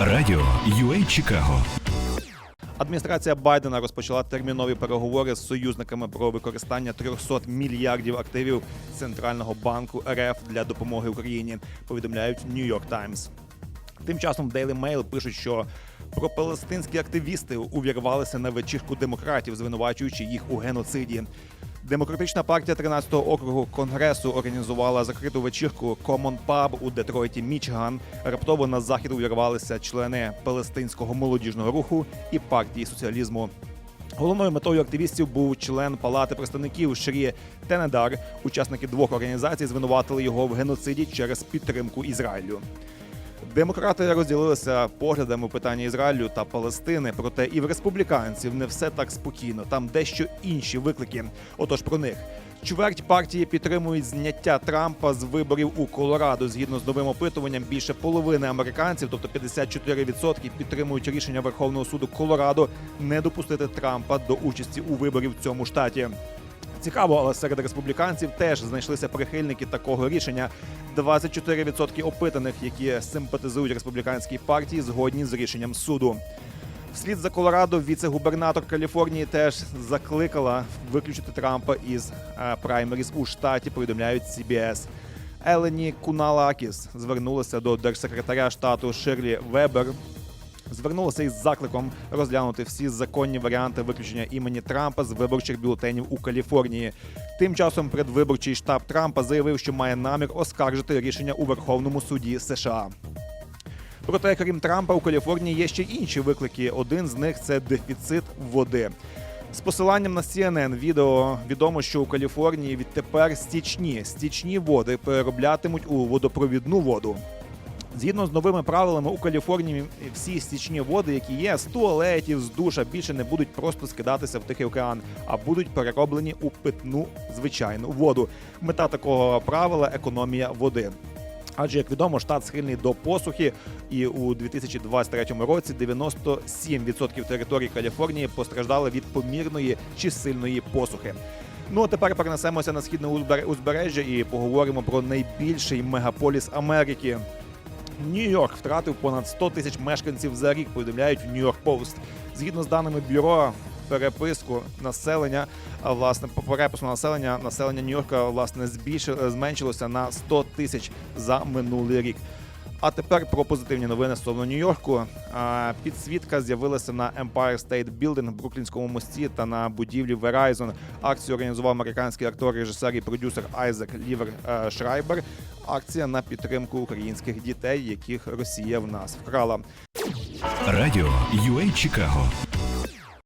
Радіо UA Чикаго Адміністрація Байдена розпочала термінові переговори з союзниками про використання 300 мільярдів активів центрального банку РФ для допомоги Україні. Повідомляють New York Times. Тим часом в Daily Mail пишуть, що пропалестинські активісти увірвалися на вечірку демократів, звинувачуючи їх у геноциді. Демократична партія 13-го округу конгресу організувала закриту вечірку Common Pub у Детройті, Мічиган. Раптово на захід увірвалися члени палестинського молодіжного руху і партії соціалізму. Головною метою активістів був член палати представників Шрі Тенедар. Учасники двох організацій звинуватили його в геноциді через підтримку Ізраїлю. Демократи розділилися поглядами у питанні Ізраїлю та Палестини. Проте і в республіканців не все так спокійно. Там дещо інші виклики. Отож про них. Чверть партії підтримують зняття Трампа з виборів у Колорадо. Згідно з новим опитуванням, більше половини американців, тобто 54%, підтримують рішення Верховного суду Колорадо не допустити Трампа до участі у виборів в цьому штаті. Цікаво, але серед республіканців теж знайшлися прихильники такого рішення. 24% опитаних, які симпатизують республіканській партії, згодні з рішенням суду. Вслід за Колорадо віце-губернатор Каліфорнії теж закликала виключити Трампа із е, праймеріз у штаті. Повідомляють CBS. Елені Куналакіс звернулася до держсекретаря штату Ширлі Вебер звернулася із закликом розглянути всі законні варіанти виключення імені Трампа з виборчих бюлетенів у Каліфорнії. Тим часом предвиборчий штаб Трампа заявив, що має намір оскаржити рішення у Верховному суді США. Проте, крім Трампа, у Каліфорнії є ще інші виклики. Один з них це дефіцит води. З посиланням на CNN відео відомо, що у Каліфорнії відтепер стічні стічні води перероблятимуть у водопровідну воду. Згідно з новими правилами у Каліфорнії, всі стічні води, які є з туалетів, з душа, більше не будуть просто скидатися в Тихий океан, а будуть перероблені у питну звичайну воду. Мета такого правила економія води. Адже, як відомо, штат схильний до посухи, і у 2023 році 97% території Каліфорнії постраждали від помірної чи сильної посухи. Ну а тепер перенесемося на східне узбер- узбережжя і поговоримо про найбільший мегаполіс Америки. Нью-Йорк втратив понад 100 тисяч мешканців за рік, повідомляють в Нью-Йорк Пост. Згідно з даними бюро переписку населення, власне по перепису населення, населення Нью-Йорка власне збільшило, зменшилося на 100 тисяч за минулий рік. А тепер про позитивні новини стосовно Нью-Йорку. Підсвітка з'явилася на Empire State Building в Бруклінському мості та на будівлі Verizon. Акцію організував американський актор, режисер і продюсер Айзек Лівер е, Шрайбер. Акція на підтримку українських дітей, яких Росія в нас вкрала. Радіо UA Чикаго